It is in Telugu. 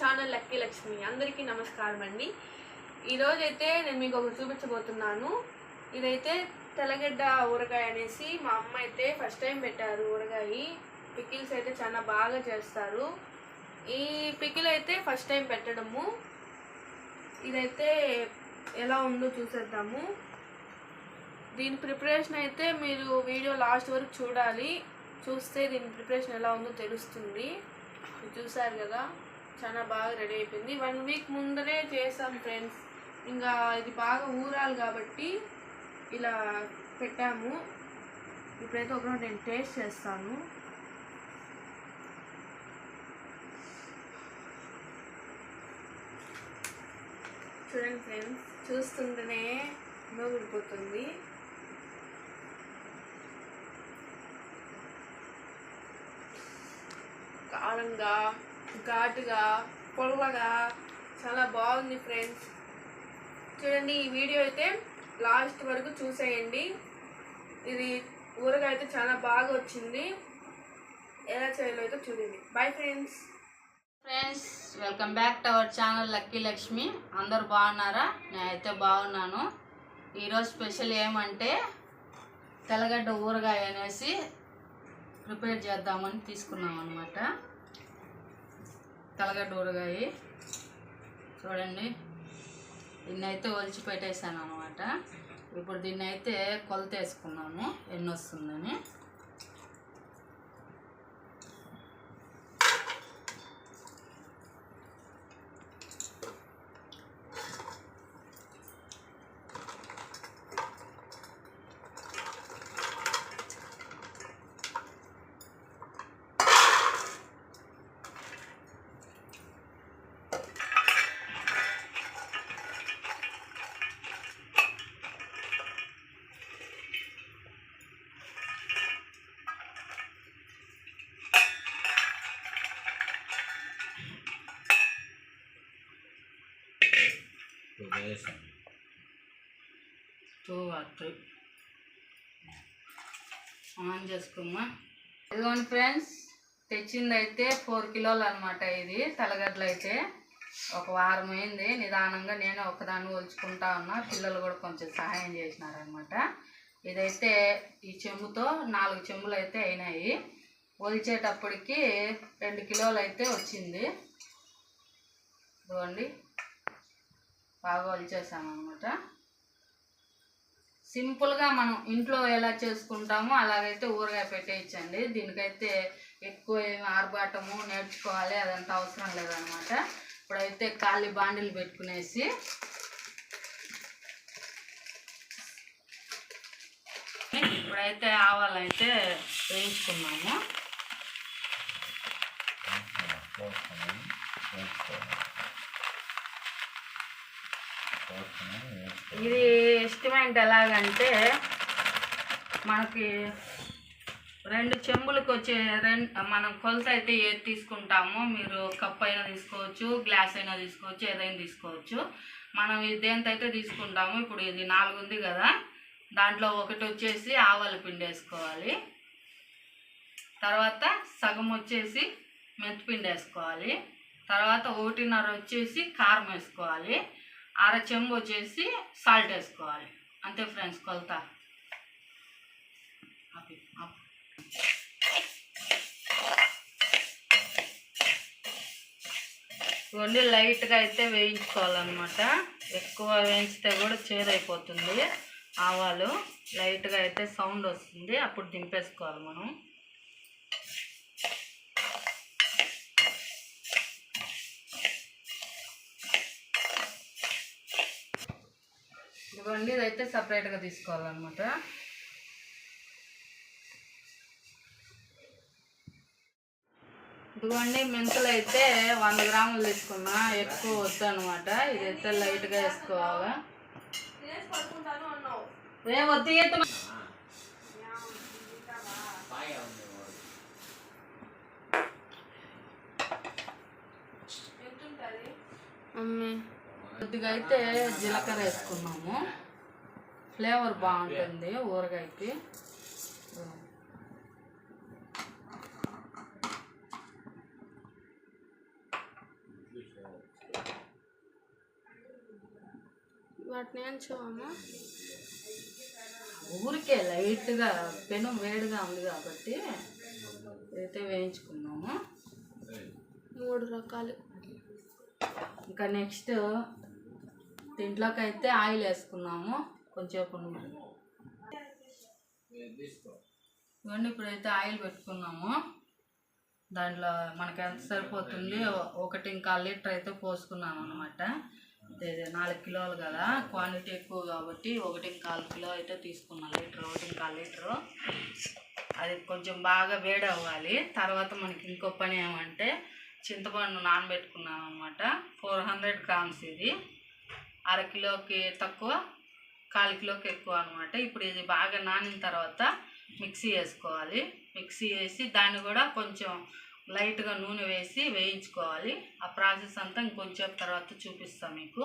Channel lucky Lakshmi. అందరికీ నమస్కారం అండి. ఈరోజైతే నేను మీకు ఒకటి చూపించబోతున్నాను. ఇదైతే తెల్లగడ్డ ఊరగాయ అనేసి మా అమ్మ అయితే ఫస్ట్ టైం పెట్టారు ఊరగాయ. పికిల్స్ అయితే చాలా బాగా చేస్తారు. ఈ పికిల్ అయితే ఫస్ట్ టైం పెట్టడము. ఇదైతే ఎలా ఉందో చూసేద్దాము. దీని ప్రిపరేషన్ అయితే మీరు వీడియో లాస్ట్ వరకు చూడాలి. చూస్తే దీని ప్రిపరేషన్ ఎలా ఉందో తెలుస్తుంది. చూసారు కదా? చాలా బాగా రెడీ అయిపోయింది. వన్ వీక్ ముందరే చేసాం ఫ్రెండ్స్ ఇంకా ఇది బాగా ఊరాలి కాబట్టి ఇలా పెట్టాము. ఇప్పుడైతే ఒకరోజు నేను టేస్ట్ చేస్తాను. చూడండి ఫ్రెండ్స్ చూస్తుంటేనే నోగిడిపోతుంది కారంగా ఘాటుగా పొడవగా చాలా బాగుంది ఫ్రెండ్స్ చూడండి ఈ వీడియో అయితే లాస్ట్ వరకు చూసేయండి. ఇది ఊరగా అయితే చాలా బాగా వచ్చింది. ఎలా చేయాలో అయితే చూడండి. Bye friends friends welcome back to our channel lucky Lakshmi అందరు బాగున్నారా? నేనైతే బాగున్నాను. ఈరోజు స్పెషల్ ఏమంటే తెల్లగడ్డ ఊరగాయ అనేసి ప్రిపేర్ చేద్దామని తీసుకున్నాం అనమాట తలగడ్డ ఊరగాయి చూడండి. దీన్ని అయితే ఒలిచి పెట్టేశాను అనమాట ఇప్పుడు దీన్ని అయితే కొలత వేసుకున్నాము ఎన్ని వస్తుందని టూ వాటర్ ఆన్ చేసుకుమ్మా. ఇదిగోండి ఫ్రెండ్స్ తెచ్చింది అయితే ఫోర్ కిలోలు అనమాట ఇది తలగడ్డలు అయితే ఒక వారం అయింది నిదానంగా నేను ఒకదాన్ని ఒలుచుకుంటా ఉన్నా పిల్లలు కూడా కొంచెం సహాయం చేసినారనమాట ఇదైతే ఈ చెంబుతో నాలుగు చెంబులు అయితే అయినాయి. ఒలిచేటప్పటికి రెండు కిలోలు అయితే వచ్చింది. ఇదిగోండి బాగా వలిచేసామన్నమాట. సింపుల్గా మనం ఇంట్లో ఎలా చేసుకుంటామో అలాగైతే ఊరగాయ పెట్టేయచ్చండి. దీనికైతే ఎక్కువ ఏమి ఆర్భాటము నేర్చుకోవాలి అదంతా అవసరం లేదనమాట ఇప్పుడైతే ఖాళీ బాండిలు పెట్టుకునేసి ఇప్పుడైతే ఆవాలైతే వేయించుకున్నాము. ఇది ఎస్టిమేట్ ఎలాగంటే మనకి రెండు చెంబులకు వచ్చే రెండు మనం కొలత అయితే ఏది తీసుకుంటామో మీరు కప్ అయినా తీసుకోవచ్చు గ్లాస్ అయినా తీసుకోవచ్చు ఏదైనా తీసుకోవచ్చు. మనం ఇది దేంతైతే తీసుకుంటామో ఇప్పుడు ఇది నాలుగు ఉంది కదా దాంట్లో ఒకటి వచ్చేసి ఆవాల పిండి వేసుకోవాలి తర్వాత సగం వచ్చేసి మెంతిపిండి వేసుకోవాలి తర్వాత ఒకటిన్నర వచ్చేసి కారం వేసుకోవాలి. అర చెంబు వచ్చేసి సాల్ట్ వేసుకోవాలి. అంతే ఫ్రెండ్స్ కొలత. ఆపి, ఇవన్నీ లైట్గా అయితే వేయించుకోవాలన్నమాట. ఎక్కువ వేయించితే కూడా చేదైపోతుంది ఆవాలు లైట్గా అయితే సౌండ్ వస్తుంది. అప్పుడు దింపేసుకోవాలి మనం. ఇదిగోండి ఇదైతే సపరేట్గా తీసుకోవాలన్నమాట. ఇదిగోండి మెంతులు అయితే వంద గ్రాములు తీసుకున్నా ఎక్కువ వద్దు అనమాట ఇదైతే లైట్గా వేసుకోవాలా. రేపు వద్దు అమ్మ. కొద్దిగా అయితే జీలకర్ర వేసుకున్నాము. ఫ్లేవర్ బాగుంటుంది ఊరగాయకి. వాటిని ఏం చూడమ్మా ఊరికే లైట్గా పెను వేడిగా ఉంది కాబట్టి అయితే వేయించుకున్నాము. మూడు రకాలు. ఇంకా నెక్స్ట్ దీంట్లోకి అయితే ఆయిల్ వేసుకున్నాము. కొంచెంసేపు ఇవన్నీ ఇప్పుడైతే ఆయిల్ పెట్టుకున్నాము. దాంట్లో మనకి ఎంత సరిపోతుంది? ఒకటి ఇంకా లీటర్ అయితే పోసుకున్నాను అనమాట నాలుగు కిలోలు కదా. క్వాంటిటీ ఎక్కువ కాబట్టి ఒకటి ఇంకా కిలో అయితే తీసుకున్నాను లీటర్ ఒకటి ఇంకా లీటరు. అది కొంచెం బాగా వేడి అవ్వాలి తర్వాత మనకి ఇంకో పని ఏమంటే చింతపండు నానబెట్టుకున్నాను అనమాట ఫోర్ హండ్రెడ్ గ్రామ్స్ ఇది. అర కిలోకి తక్కువ కాలు కిలోకి ఎక్కువ అనమాట ఇప్పుడు ఇది బాగా నానిన తర్వాత మిక్సీ వేసుకోవాలి. మిక్సీ వేసి దాన్ని కూడా కొంచెం లైట్గా నూనె వేసి వేయించుకోవాలి. ఆ ప్రాసెస్ అంతా ఇంకొంచెం తర్వాత చూపిస్తాను మీకు.